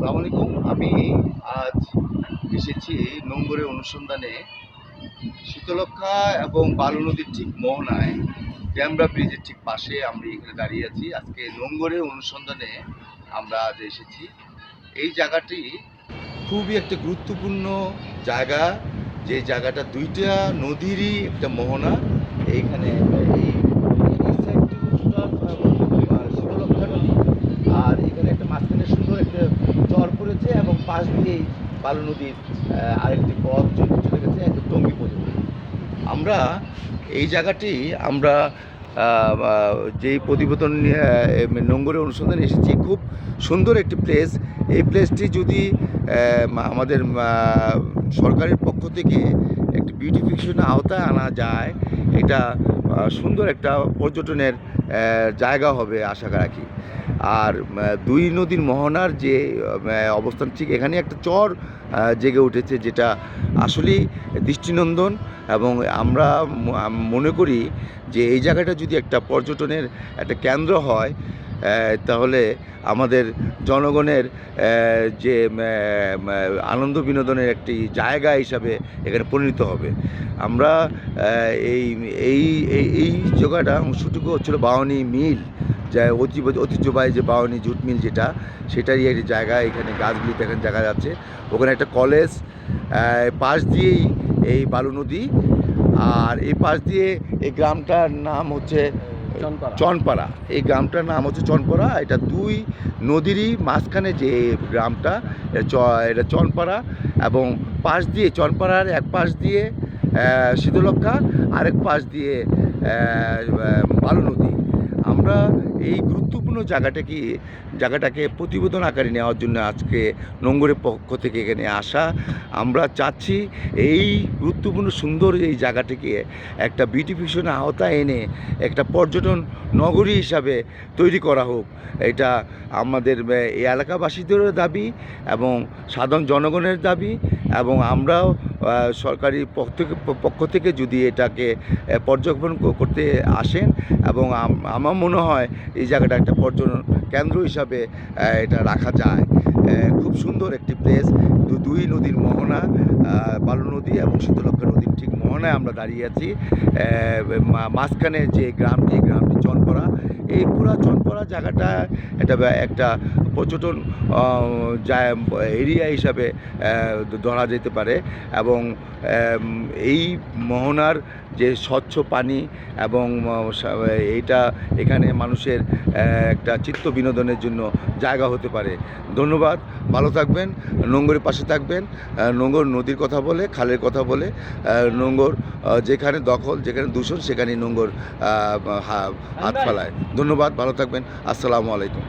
আসসালামু আলাইকুম। আমি আজ এসেছি নোংরে অনুসন্ধানে শীতলক্ষা এবং বালু নদীর ঠিক মোহনায়, ড্যামরা ব্রিজের ঠিক পাশে আমরা এখানে দাঁড়িয়ে আছি। আজকে নোংরে অনুসন্ধানে আমরা আজ এসেছি। এই জায়গাটি খুবই একটা গুরুত্বপূর্ণ জায়গা। যে জায়গাটা দুইটা নদীরই একটা মোহনা, এইখানে এই এই সাইডটি হচ্ছে আহ, শীতলক্ষা নদী আর এখানে একটা মাঝখানে সুন্দর একটা চর পড়েছে এবং পাশ দিয়েই বালু নদীর আরেকটি পথ চলে গেছে, একদম টঙ্গি পর্যন্ত আমরা এই জায়গাটি আমরা যেই প্রতিবেদন নোংরে অনুসন্ধানে এসেছি, খুব সুন্দর একটি প্লেস এই প্লেসটি যদি আমাদের সরকারের পক্ষ থেকে একটি বিউটিফিকেশনের আওতায় আনা যায়, এটা সুন্দর একটা পর্যটনের জায়গা হবে, আশা রাখি। আর দুই নদীর মোহনার যে অবস্থান, ঠিক এখানে একটা চর জেগে উঠেছে যেটা আসলেই দৃষ্টিনন্দন এবং আমরা মনে করি যে এই জায়গাটা যদি একটা পর্যটনের একটা কেন্দ্র হয় তাহলে আমাদের জনগণের যে আনন্দ বিনোদনের একটি জায়গা হিসাবে এখানে পরিণত হবে। আমরা এই এই এই জায়গাটা অংশটুকু হচ্ছিল বাউনি মিল। যা ঐতিহ্য ঐতিহ্যবাহী যে বাউনি জুট মিল যেটা সেটারই একটি জায়গা এখানে গাছগুলি দেখেন দেখা যাচ্ছে ওখানে একটা কলেজ পাশ দিয়েই এই বালু নদী আর এই পাশ দিয়ে এই গ্রামটার নাম হচ্ছে চনপাড়া। চনপাড়া। এই গ্রামটার নাম হচ্ছে চনপাড়া। এটা দুই নদীরই মাঝখানে যে গ্রামটা এটা চ- এটা চনপাড়া এবং পাশ দিয়ে চনপাড়ার এক পাশ দিয়ে শীতলক্ষা আরেক পাশ দিয়ে বালু নদী। এই গুরুত্বপূর্ণ জায়গাটাকে জায়গাটাকে প্রতিবেদন আকারে নেওয়ার জন্য আজকে নোংরের পক্ষ থেকে এখানে আসা। আমরা চাচ্ছি এই গুরুত্বপূর্ণ সুন্দর এই জায়গাটিকে একটা বিউটিফিকেশনের আওতায় এনে একটা পর্যটন নগরী হিসাবে তৈরি করা হোক। এটা আমাদের এই এলাকাবাসীদেরও দাবি এবং সাধারণ জনগণের দাবি এবং আমরাও সরকারি পক্ষ থেকে যদি এটাকে পর্যবেক্ষণ করতে আসেন এবং আমার মনে হয় এই জায়গাটা একটা পর্যটন কেন্দ্র হিসাবে এটা রাখা যায়। খুব সুন্দর একটি প্লেস দুই নদীর মোহনা বালু নদী এবং শীতলক্ষা নদীর ঠিক মোহনায় আমরা দাঁড়িয়ে আছি মাঝখানে যে গ্রামটি গ্রামটি চনপড়া এই পুরা চনপড়া জায়গাটা ব্যা- একটা পর্যটন এরিয়া হিসাবে ধরা যেতে পারে এবং এই মোহনার যে স্বচ্ছ পানি এবং এইটা এখানে মানুষের একটা চিত্ত বিনোদনের জন্য জায়গা হতে পারে। ধন্যবাদ ভালো থাকবেন নোংরের পাশে থাকবেন নোংর নদীর কথা বলে খালের কথা বলে আহ, নোংর যেখানে দখল যেখানে দূষণ সেখানেই নোংর হাত ফেলায়। ধন্যবাদ ভালো থাকবেন। আসসালামু আলাইকুম।